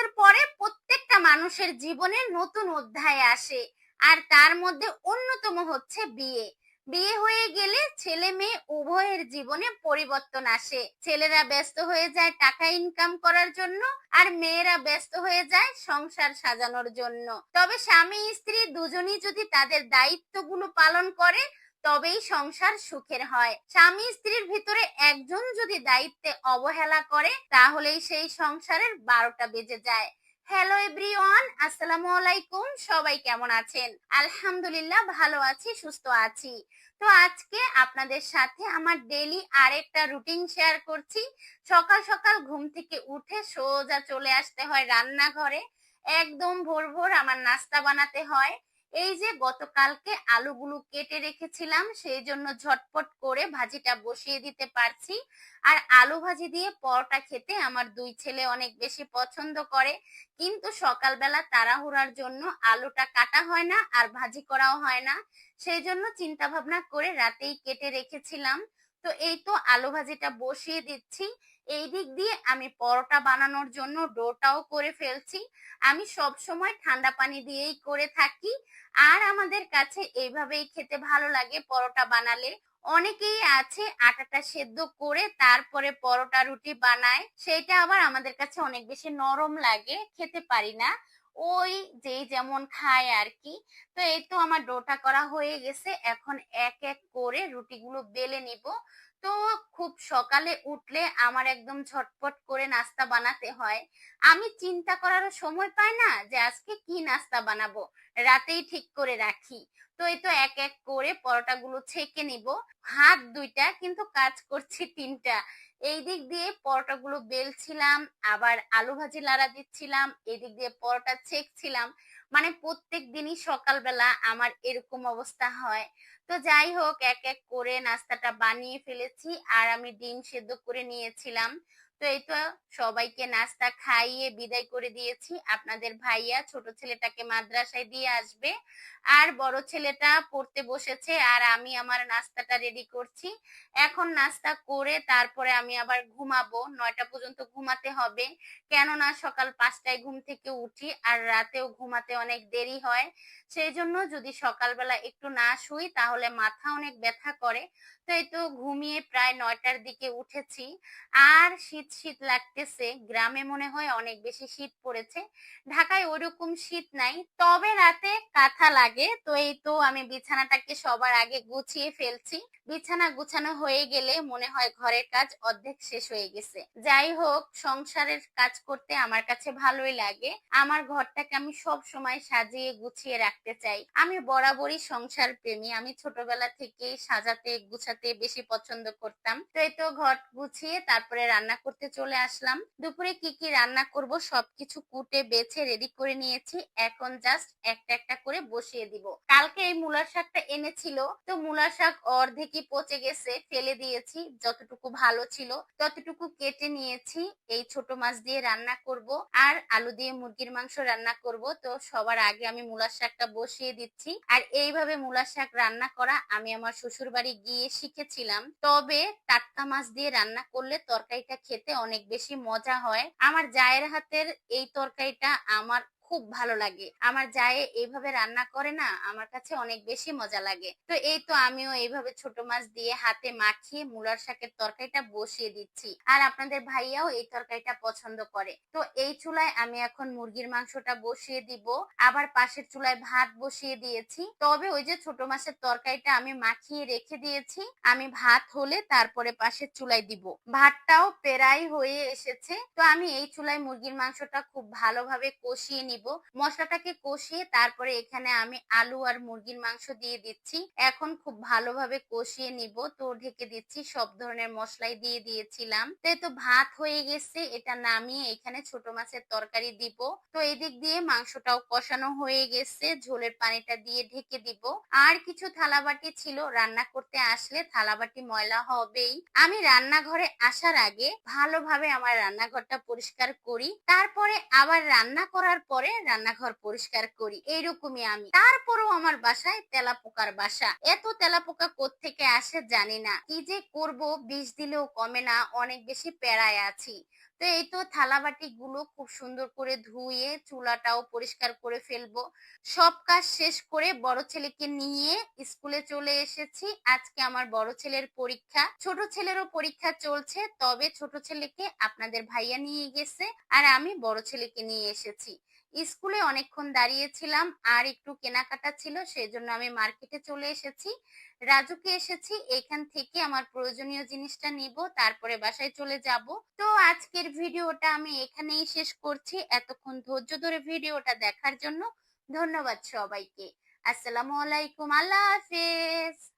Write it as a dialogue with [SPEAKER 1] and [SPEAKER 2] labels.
[SPEAKER 1] বিয়ের পরে প্রত্যেকটা মানুষের জীবনে নতুন অধ্যায় আসে, আর তার মধ্যে অন্যতম হচ্ছে বিয়ে। বিয়ে হয়ে গেলে ছেলে মেয়ে উভয়ের জীবনে পরিবর্তন আসে। ছেলেরা ব্যস্ত হয়ে যায় টাকা ইনকাম করার জন্য, আর মেয়েরা ব্যস্ত হয়ে যায় সংসার সাজানোর জন্য। তবে স্বামী স্ত্রী দুজনই যদি তাদের দায়িত্বগুলো পালন করে তবেই সংসার সুখের হয়। স্বামী স্ত্রীর ভিতরে একজন যদি দায়িত্বে অবহেলা করে, তাহলেই সেই সংসারের বারোটা বেজে যায়। হ্যালো এভরিওয়ান আসসালামু আলাইকুম, সবাই কেমন আছেন? আলহামদুলিল্লাহ ভালো আছি, সুস্থ আছি। তো আজকে আপনাদের সাথে আমার ডেলি আরেকটা রুটিন শেয়ার করছি। সকাল সকাল ঘুম থেকে উঠে সোজা চলে আসতে হয় রান্নাঘরে। একদম ভোর ভোর আমার নাস্তা বানাতে হয়। এই যে গতকালকে আলুগুলো কেটে রেখেছিলাম, সেই জন্য ঝটপট করে ভাজিটা বসিয়ে দিতে পারছি। আর আলু ভাজি দিয়ে পরোটা খেতে আমার দুই ছেলে অনেক বেশি পছন্দ করে। কিন্তু সকালবেলা তাড়াহুড়ার জন্য আলুটা কাটা হয় না আর ভাজি করাও হয় না। সেই জন্য চিন্তা ভাবনা করে রাতেই কেটে রেখেছিলাম। তো এই তো আলু ভাজিটা বসিয়ে দিচ্ছি। এই দিক দিয়ে আমি পরোটা বানানোর জন্য ডোটাও করে ফেলছি। আমি সব সময় ঠান্ডা পানি দিয়েই করে থাকি। আর আমাদের কাছে এইভাবেই খেতে ভালো লাগে পরোটা বানালে। অনেকেই আছে আটাটা সেদ্ধ করে তারপরে পরোটা রুটি বানায়। সেটা আবার আমাদের কাছে অনেক বেশি নরম লাগে, খেতে পারি না। ওই যে যেমন খায় আর কি তো এই তো আমার ডোটা করা হয়ে গেছে। এখন এক এক করে রুটিগুলো বেলে নিব। তো খুব সকালে উঠলে আমার একদম ঝটপট করে নাস্তা বানাতে হয়। আমি চিন্তা করারও সময় পাই না যে আজকে কি নাস্তা বানাবো। রাতেই ঠিক করে রাখি। তো এই তো এক এক করে পরোটাগুলো ছেঁকে নিব। হাত দুইটা, কিন্তু কাজ করছি তিনটা। এই দিক দিয়ে পরোটাগুলো বেলছিলাম, আবার আলু ভাজি লাড়া দিচ্ছিলাম, এই দিক দিয়ে পরোটা ছেঁকছিলাম। মানে প্রত্যেক দিনই সকালবেলা আমার এরকম অবস্থা হয়। তো যাই হোক, এক এক করে নাস্তাটা বানিয়ে ফেলেছি, আর আমি ডিম সেদ্ধ করে নিয়েছিলাম। তো এই তো, সবাইকে নাস্তা খাইয়ে বিদায় করে দিয়েছি। আপনাদের ভাইয়া ছোট ছেলেটাকে মাদ্রাসায় দিয়ে আসবে আর বড় ছেলেটা পড়তে বসেছে আর আমি আমার নাস্তাটা রেডি করছি। এখন নাস্তা করে তারপরে আমি আবার ঘুমাবো। নয়টা পর্যন্ত ঘুমাতে হবে। কেননা সকাল পাঁচটায় ঘুম থেকে উঠি আর রাতেও ঘুমাতে অনেক দেরি হয়। সেই জন্য যদি সকালবেলা একটু না শুই তাহলে মাথা অনেক ব্যথা করে। তো এই তো ঘুমিয়ে প্রায় নয়টার দিকে উঠেছি। আর শীত শীত লাগতেছে, গ্রামে মনে হয় অনেক বেশি শীত পড়েছে। ঢাকায় ওইরকম শীত নাই, তবে রাতে কাঁথা লাগে। তো এই তো আমি বিছানাটাকে সবার আগে গুছিয়ে ফেলছি। বিছানা গুছানো হয়ে গেলে মনে হয় ঘরের কাজ অর্ধেক শেষ হয়ে গেছে। যাই হোক, সংসারের কাজ করতে আমার কাছে ভালোই লাগে। আমার ঘরটাকে আমি সব সময় সাজিয়ে গুছিয়ে রাখতে চাই। আমি বরাবরই সংসার প্রেমী আমি ছোটবেলা থেকে সাজাতে, গুছাতে বেশি পছন্দ করতাম। তো এই তো ঘর গুছিয়ে তারপরে রান্না করতে চলে আসলাম। দুপুরে কি কি রান্না করব সবকিছু কুটে, বেছে রেডি করে নিয়েছি। এখন জাস্ট একটা একটা করে বসিয়ে দিব। কালকে এই মূলার শাকটা এনেছিল, তো মূলার শাক অর্ধেকই পচে গেছে, ফেলে দিয়েছি। যতটুকু ভালো ছিল ততটুকু কেটে নিয়েছি। এই ছোট মাছ দিয়ে রান্না করব আর আলু দিয়ে মুরগির মাংস রান্না করব। তো সবার আগে আমি মূলার শাকটা বসিয়ে দিচ্ছি। আর এইভাবে মূলার শাক রান্না করা আমি আমার শ্বশুর বাড়ি গিয়ে শিখেছিলাম। তবে টাটকা মাছ দিয়ে রান্না করলে তরকারিটা খেতে অনেক বেশি মজা হয়। আমার জায়ের হাতের এই তরকারিটা আমার খুব ভালো লাগে। আমার জায়ে এইভাবে রান্না করে না, আমার কাছে অনেক বেশি মজা লাগে। তো এই তো আমিও এইভাবে ছোট মাছ দিয়ে হাতে মাখিয়ে মূলার শাকের তরকারিটা বসিয়ে দিচ্ছি। আর আপনাদের ভাইয়াও এই তরকারিটা পছন্দ করে। তো এই চুলায় আমি এখন মুরগির মাংসটা বসিয়ে দিব। আবার পাশের চুলায় ভাত বসিয়ে দিয়েছি। তবে ওই যে ছোট মাছের তরকারিটা আমি মাখিয়ে রেখে দিয়েছি। আমি ভাত হলে তারপরে পাশের চুলায় দিব। ভাতটাও প্রায় হয়ে এসেছে। তো আমি এই চুলায় মুরগির মাংসটা খুব ভালোভাবে কষিয়ে নিব। নিব মশলাটাকে কষিয়ে তারপরে এখানে আমি আলু আর মুরগির মাংস দিয়ে দিচ্ছি। এখন খুব ভালোভাবে কষিয়ে নিব। তো ঢেকে দিচ্ছি, সব ধরনের মশলাই দিয়ে দিয়েছিলাম। তো এই তো ভাত হয়ে গেছে। এটা নামিয়ে এখানে ছোট মাছের তরকারি দিব। তো এদিক দিয়ে মাংসটাও কষানো হয়ে গেছে। ঝোলের পানিটা দিয়ে ঢেকে দিব। আর কিছু থালাবাটি ছিল। রান্না করতে আসলে থালাবাটি ময়লা হবেই। আমি রান্নাঘরে আসার আগে ভালোভাবে আমার রান্নাঘরটা পরিষ্কার করি। তারপরে আবার রান্না করার পরে রান্নাঘর পরিষ্কার করি, এইরকমই আমি। তারপরও আমার বাসায় তেলা পোকার বাসা। এত তেলা পোকা থেকে আসে জানি না। কি যে করব, বিষ দিলেও কমে না, অনেক বেশি প্যারায় আছি। তো এই তো থালা বাটি গুলো খুব সুন্দর করে ধুয়ে, চুলাটাও পরিষ্কার করে ফেলব। সব কাজ শেষ করে বড় ছেলেকে নিয়ে স্কুলে চলে এসেছি। আজকে আমার বড় ছেলের পরীক্ষা। ছোট ছেলেরও পরীক্ষা চলছে, তবে ছোট ছেলেকে আপনাদের ভাইয়া নিয়ে গেছে, আর আমি বড় ছেলেকে নিয়ে এসেছি। স্কুলে অনেকক্ষণ দাঁড়িয়েছিলাম আর একটু কেনাকাটা ছিল, সেজন্য আমি মার্কেটে চলে এসেছি। রাজুকে এসেছি, এখান থেকে আমার প্রয়োজনীয় জিনিসটা নিব, তারপরে বাসায় চলে যাব। তো আজকের ভিডিওটা আমি এখানেই শেষ করছি। এতক্ষণ ধৈর্য ধরে ভিডিওটা দেখার জন্য ধন্যবাদ সবাইকে। আসসালামু আলাইকুম, আল্লাহ হাফেজ।